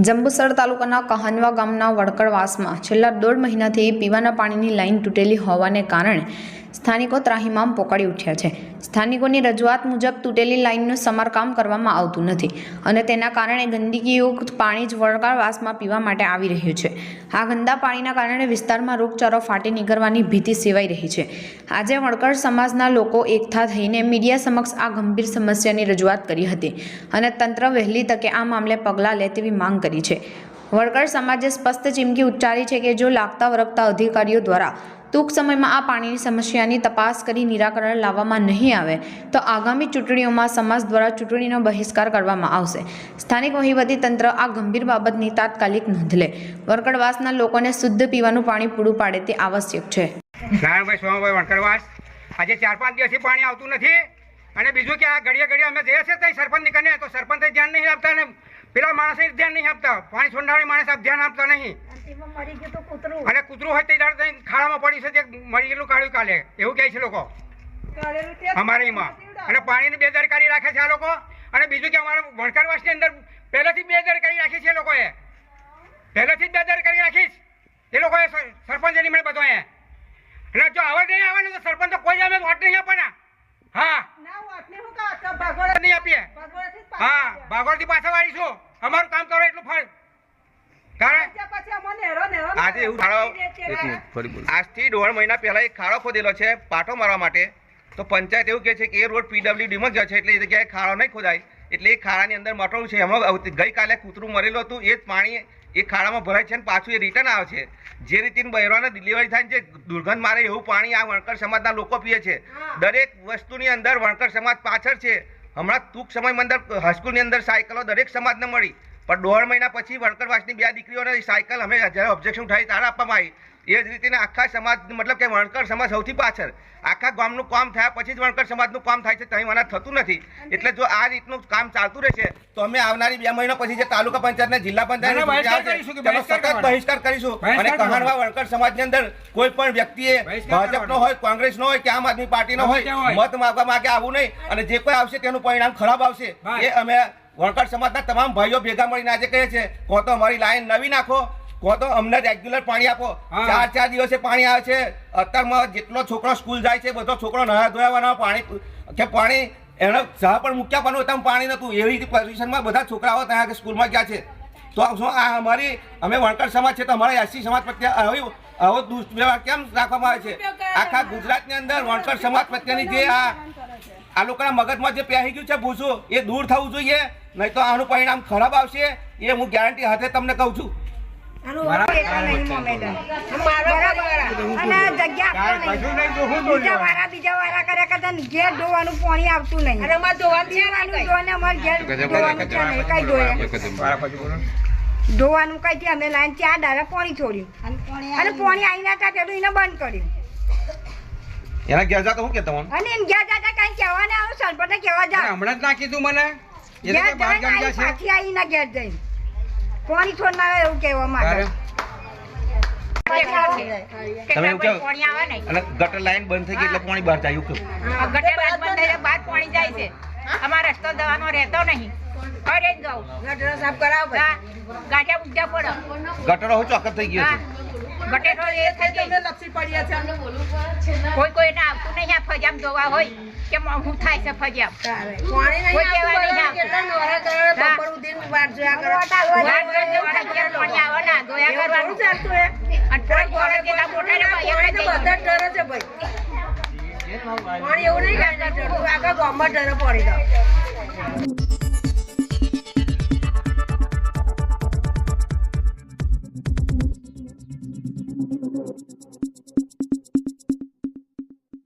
જંબુસર તાલુકાના કહાનવા ગામના વડકડવાસમાં છેલ્લા દોઢ મહિનાથી પીવાના પાણીની લાઇન તૂટેલી હોવાને કારણે સ્થાનિકો ત્રાહિમામ પોકાળી ઉઠ્યા છે. સ્થાનિકોની રજૂઆત મુજબ તૂટેલી લાઈનનું સમારકામ કરવામાં આવતું નથી અને તેના કારણે ગંદકીયુક્ત પાણી જ વડકડવાસમાં પીવા માટે આવી રહ્યું છે. આ ગંદા પાણીના કારણે વિસ્તારમાં રોગચાળો ફાટી નીકળવાની ભીતિ સેવાઈ રહી છે. આજે વણકર સમાજના લોકો એકઠા થઈને મીડિયા સમક્ષ આ ગંભીર સમસ્યાની રજૂઆત કરી હતી અને તંત્ર વહેલી તકે આ મામલે પગલાં લે તેવી માંગ કરી છે. વણકર સમાજે સ્પષ્ટ ચીમકી ઉચ્ચારી છે કે જો લાગતા વરગતા અધિકારીઓ દ્વારા ટૂંક સમયમાં આ પાણીની સમસ્યાની તપાસ કરી નિરાકરણ લાવવામાં નહીં આવે, તો આગામી ચૂંટણીઓમાં સમાજ દ્વારા ચૂંટણીનો બહિષ્કાર કરવામાં આવશે. સ્થાનિક તંત્ર આ ગંભીર બાબતની તાત્કાલિક નોંધ લે. વરકડવાસના લોકોને શુદ્ધ પીવાનું પાણી પૂરું પાડે તે આવશ્યક છે. નારાયણભાઈ સોમાભાઈ આજે ચાર પાંચ દિવસથી પાણી આવતું નથી અને બીજું કે આ ઘડીએ ઘડીએ અમે જઈએ છીએ ત્યાં સરપંચ નીકળીએ તો સરપંચ ધ્યાન નહીં આપતા ને પેલા માણસે ધ્યાન નહીં આપતા. પાણી છોડનારી માણસ આપ ધ્યાન આપતા નહીં. અને કૂતરું હોય તે ખાડામાં પડી છે તે મરી ગયેલું કાઢ્યું કાલે. એવું કહે છે લોકો. અમારે એમાં અને પાણીની બેદરકારી રાખે છે આ લોકો. અને બીજું કે અમારા વણકરવાસની અંદર પહેલેથી જ બેદરકારી રાખી છે એ લોકોએ. પહેલેથી જ બેદરકારી રાખીશ એ લોકોએ સર- સરપંચ નિમણે બધો એ અને જો આવડ નહીં આવે ને તો સરપંચ તો કોઈ અમે વોટ નહીં આપવાના. હા. ભાગોળે નહીં આપીએ. હા ભાગોળથી પાછા વાળીશું અમારું કામ કરો એટલું ફળ. કારણ ગયા. પછી અમને હેરો ને હેરો આજે એવું ખાડો આજથી દોઢ મહિના પહેલા એક ખાડો ખોદેલો છે પાટો મારવા માટે. તો પંચાયત એવું કહે છે કે એ રોડ પીડબ્લ્યુડીમાં જ છે એટલે એ જગ્યાએ ખાડો નહીં ખોદાય. એટલે એ ખાડાની અંદર મટોળું છે. એમાં ગઈકાલે કૂતરું મરેલું હતું. એ જ પાણી એ ખાડામાં ભરાય છે અને પાછું એ રિટર્ન આવે છે. જે રીતે બહેરોને ડિલિવરી થાય છે દુર્ગંધ મારે એવું પાણી આ વણકર સમાજના લોકો પીએ છે. દરેક વસ્તુની અંદર વણકર સમાજ પાછળ છે. હમણાં ટૂંક સમયમાં અંદર હાઈસ્કૂલની અંદર સાયકલો દરેક સમાજને મળી. પણ દોઢ મહિના પછી વણકરવાસની બે દીકરીઓને સાયકલ અમે જ્યારે ઓબ્જેક્શન ઉઠાવી તારા આપવામાં આવી. એ જ રીતે આખા સમાજ મતલબ કે વણકર સમાજ સૌથી પાછળ. આખા ગામનું કામ થયા પછી જ વણકર સમાજનું કામ થાય છે ત્યાં મને થતું નથી. એટલે જો આ રીતનું કામ ચાલતું રહેશે તો અમે આવનારી બે મહિના પછી જે તાલુકા પંચાયત ને જિલ્લા પંચાયત કરીશું કે તેનો બહિષ્કાર. કરીશું. અને કહાણવા વણકર સમાજની અંદર કોઈ પણ વ્યક્તિએ ભાજપનો. હોય કોંગ્રેસનો હોય કે આમ આદમી પાર્ટીનો હોય મત માગવા માંગે આવવું નહીં. અને જે કોઈ આવશે તેનું પરિણામ ખરાબ આવશે એ અમે વણકર સમાજના તમામ ભાઈઓ ભેગા મળીને આજે કહે છે કો તો અમારી લાઈન નવી નાખો કો તો અમને રેગ્યુલર પાણી આપો. હા. ચાર ચાર દિવસે પાણી આવે છે. અત્યારમાં જેટલો છોકરો સ્કૂલ જાય છે બધો છોકરો નહા ધોયાવાના પાણી કે પાણી એનો સહ પણ મૂક્યા પણ હતા પાણી નહોતું. એવી રીતે પોઝિશનમાં બધા છોકરાઓ ત્યાં કે સ્કૂલમાં ગયા છે. તો આ શું આ અમારી અમે વણકર સમાજ છે તો અમારા એસસી સમાજ પ્રત્યે આવી આવો દુષ્વ્યવહાર કેમ રાખવામાં આવે છે? આખા ગુજરાતની અંદર વણકર સમાજ પ્રત્યેની જે આ આ લોકોના મગજમાં જે પહેરી ગયું છે ભૂસું એ દૂર થવું જોઈએ. નહીં તો આનું પરિણામ ખરાબ આવશે એ હું ગેરંટી હાથે તમને કહું છું. ને ધોવાનું. કઈ? ધોયે? મારા પછી બોલો ધોવાનું કઈ થી અમે લાઈન ચાર દાડા પાણી છોડ્યું. અને પાણી આવીને હતા પેલું એને બંધ કર્યું. એના ગયા જા હું કે તમને? અને એમ ગયા જતા કઈ કહેવા ના આવું સરપંચને કેવા જા હમણાં જ ના કીધું મને. એ તો બહાર ગામ ગયા છે? પાછી આવીને ઘેર જઈને. પાણી છોડનારા એવું કહેવા માંગે. તમે એવું કહો અને ગટર લાઈન બંધ થઈ ગઈ એટલે પાણી બહાર જાય એવું ગટર લાઈન બંધ બહાર પાણી જાય છે. અમારે રસ્તો દવાનો રહેતો નહીં. ફરે જ જાઉં હા, ગાંઠિયા ઊંચા પડો ગટરો હું ચોક્કસ થઈ ગયો છે. ગટેરો એ થઈ ગઈ. કોઈ કોઈને આવતું નહીં આ ફજામ જોવા હોય કે મોંઘું હું થાય છે ફજામ કોઈ નહીં પાણી એવું નહીં આગળ ગામમાં ડર પડી